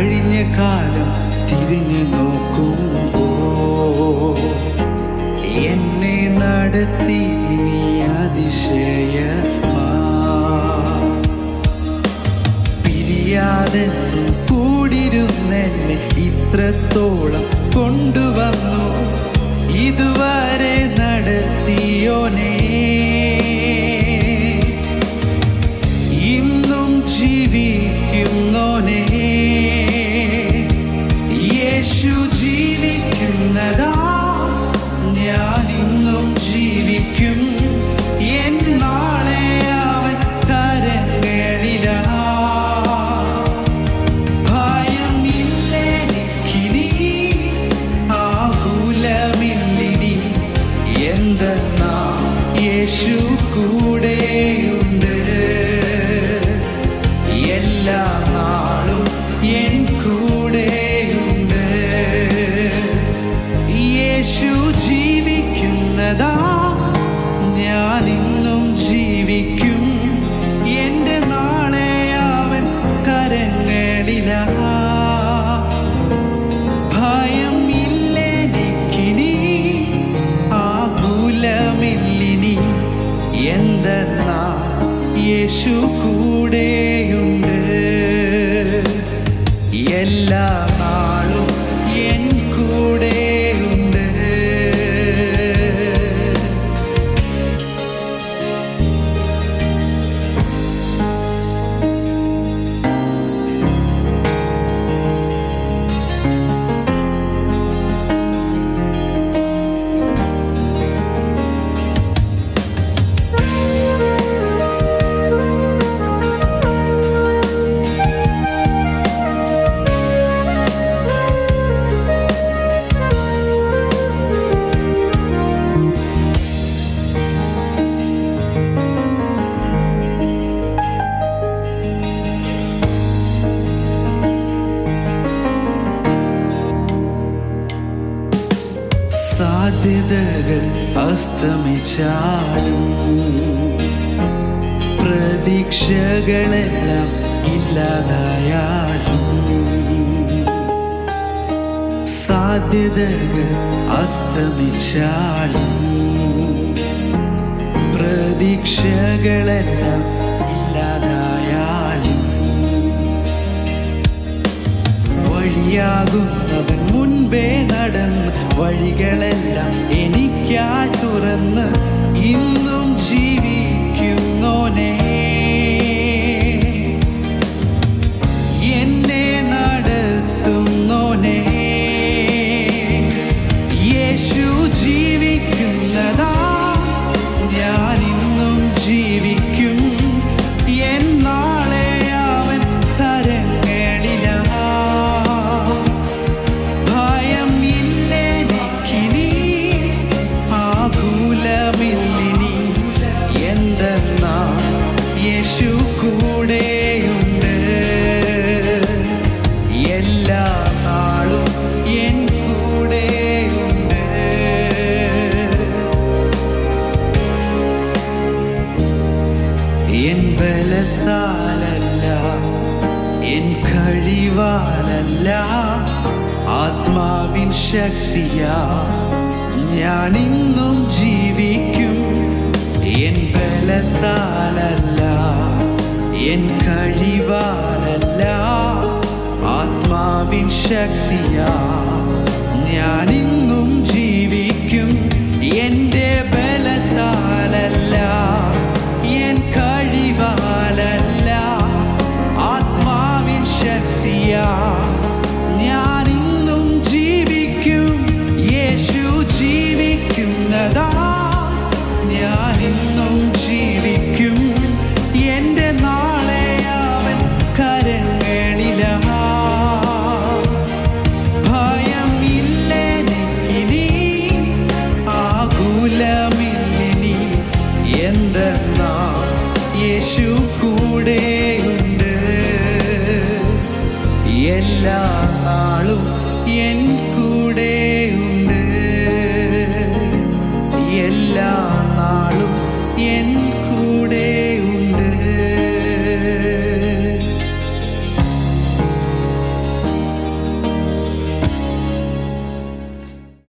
കഴിഞ്ഞ കാലം തിരിഞ്ഞു നോക്കുമ്പോ എന്നെ നടത്തി നീ അതിശയമാ. പിരിയാതെ കൂടിരുന്നെന്നെ ഇത്രത്തോളം കൊണ്ടുവന്നു. ഇതുവരെ നടത്തിയോനേ അസ്തമിച്ചാലും പ്രതീക്ഷകളെല്ലാം ഇല്ലാതായാലും സാധ്യതകൾ അസ്തമിച്ചാലും പ്രതീക്ഷകളെല്ലാം ഇല്ലാതായാലും വഴിയാകുന്നവൻ മുൻപേ നടന്ന് വഴികളെല്ലാം എനിക്കായി തുറന്ന് ഇന്നും ജീവിക്കുന്നോനേ. എന്നെ നടത്തുന്നോനേ. യേശു ജീവിക്കുന്നതാ ഞാൻ ശക്തിയാ ഞാൻ ഇന്നും ജീവിക്കും. എൻ ബലത്താലല്ല എൻ കഴിവാലല്ല. ആത്മാവിൻ ശക്തിയാ ഞാൻ എല്ലാ നാളും എൻ